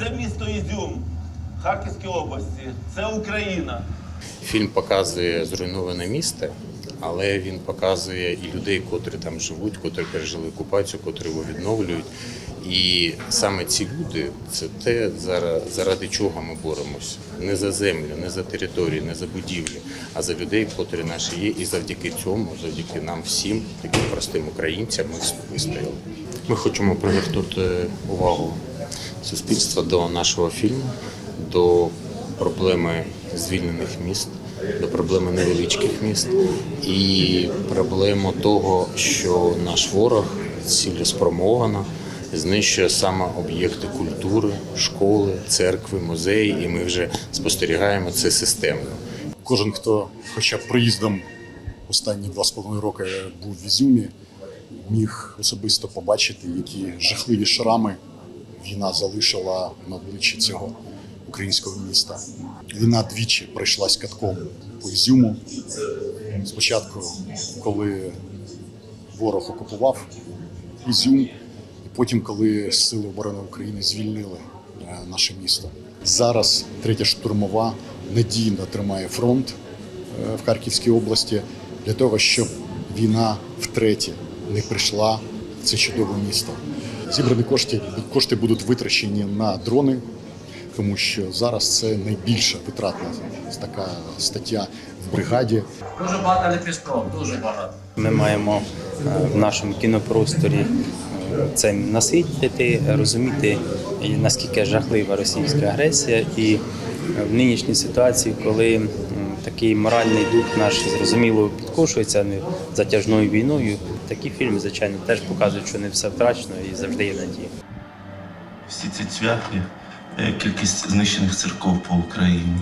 Це місто Ізюм, Харківській області. Це Україна. Фільм показує зруйноване місто, але він показує і людей, котрі там живуть, котрі пережили окупацію, котрі його відновлюють. І саме ці люди це те, заради чого ми боремося. Не за землю, не за територію, не за будівлі, а за людей, котрі наші є. І завдяки цьому, завдяки нам всім, таким простим українцям, ми вистояли. Ми хочемо привернути увагу суспільства до нашого фільму, до проблеми звільнених міст, до проблеми невеличких міст і проблему того, що наш ворог цілеспрямовано знищує саме об'єкти культури, школи, церкви, музеї, і ми вже спостерігаємо це системно. Кожен, хто хоча б проїздом останні два з половиною роки був в Ізюмі, міг особисто побачити, які жахливі шрами війна залишила на обличчі цього українського міста. Війна двічі пройшлась катком по Ізюму. Спочатку, коли ворог окупував Ізюм, і потім, коли Сили оборони України звільнили е, наше місто. Зараз третя штурмова надійно тримає фронт е, в Харківській області для того, щоб війна втретє не прийшла в це чудове місто. Зібрані кошти, кошти будуть витрачені на дрони, тому що зараз це найбільша витратна така стаття в бригаді. Дуже багато лепістков, дуже багато. Ми маємо е, в нашому кінопросторі е, це наситити, розуміти, наскільки жахлива російська агресія, і е, в нинішній ситуації, коли такий моральний дух наш зрозуміло підкошується затяжною війною, такі фільми, звичайно, теж показують, що не все втрачено і завжди є надія. Всі ці цвяхи, е, кількість знищених церков по Україні.